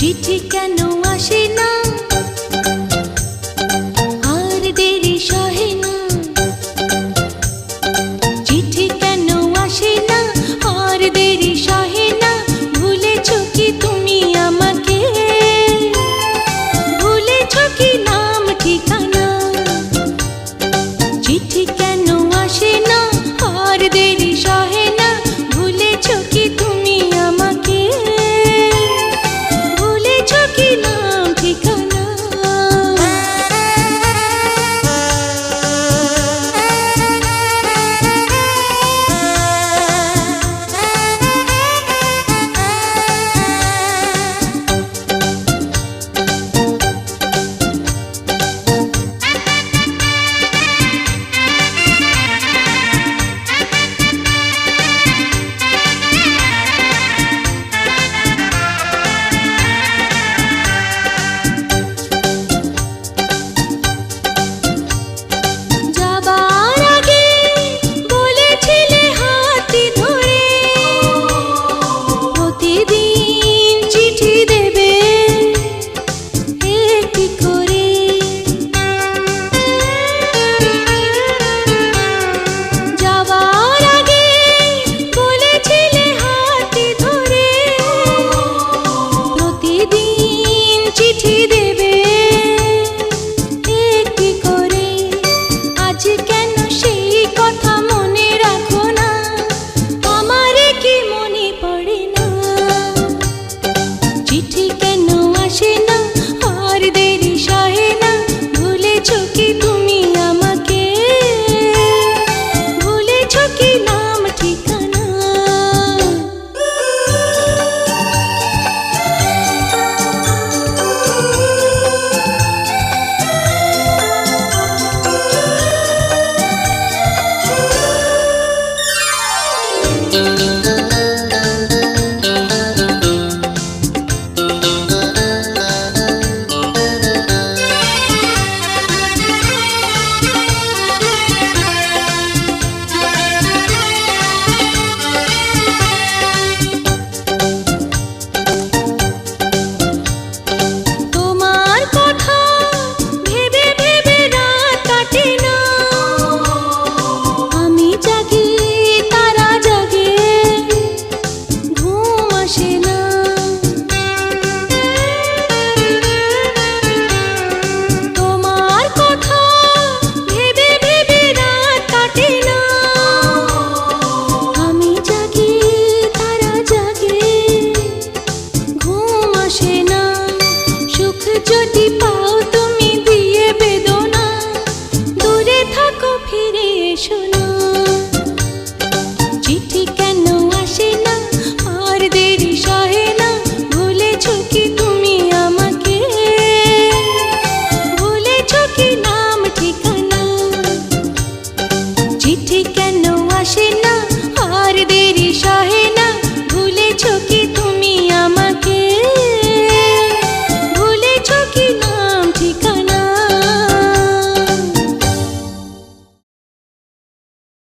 চিঠি কেন আসে না? আর দেরি সহে না। চিঠি কেন আসে না? আর দেরি সহে না। ভুলেছ কি তুমি আমাকে? ভুলেছ কি নাম, ঠিকানা? চিঠি